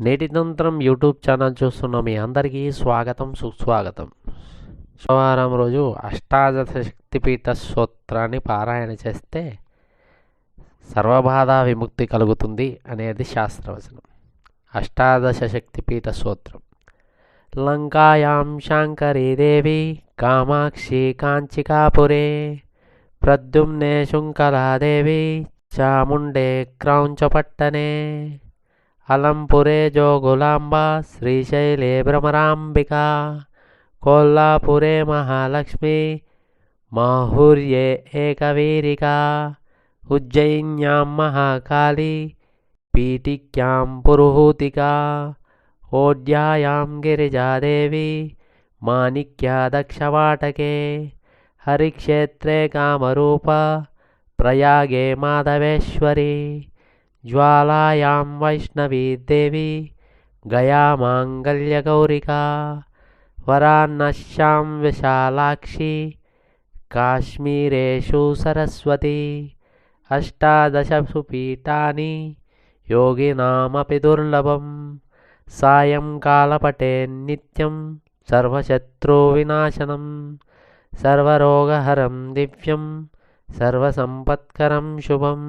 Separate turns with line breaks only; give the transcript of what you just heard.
నేటి తంత్రం YouTube channel చూస్తున్న మీ అందరికీ స్వాగతం సుస్వాగతం. శుక్రవారం రోజు అష్టాదశ శక్తిపీఠ స్తోత్రాన్ని పారాయణ చేస్తే సర్వబాధ విముక్తి కలుగుతుంది అనేది శాస్త్రవచనం. అష్టాదశ శక్తిపీఠ స్తోత్రం. లంకాయాం శాంకరీదేవి కామాక్షి కాంచికాపురే ప్రద్యుమ్నే శుంకలాదేవి చాముండే క్రౌంచపట్టనే अलमपुरे गुलांबा श्रीशैले भ्रमरांबिका कोल्लापुरे महालक्ष्मी, माहुर्ये एकवीरिका उज्जयिन्यां महाकाली, पीटिक्यां पुरुहूतिका, ओड्यायां गिरिजादेवी, माणिक्या दक्षवाटके, हरिक्षेत्रे कामरूपा, प्रयागे माधवेश्वरी। ज्वालायां वैष्णवी देवी गया माङ्गल्यगौरिका वरान्नश्यां विशालाक्षी काश्मीरेषु सरस्वती अष्टादशसु पीठानि योगिनामपि दुर्लभं सायङ्कालपटे नित्यं सर्वशत्रुविनाशनं सर्वरोगहरं दिव्यं सर्वसम्पत्करं शुभम्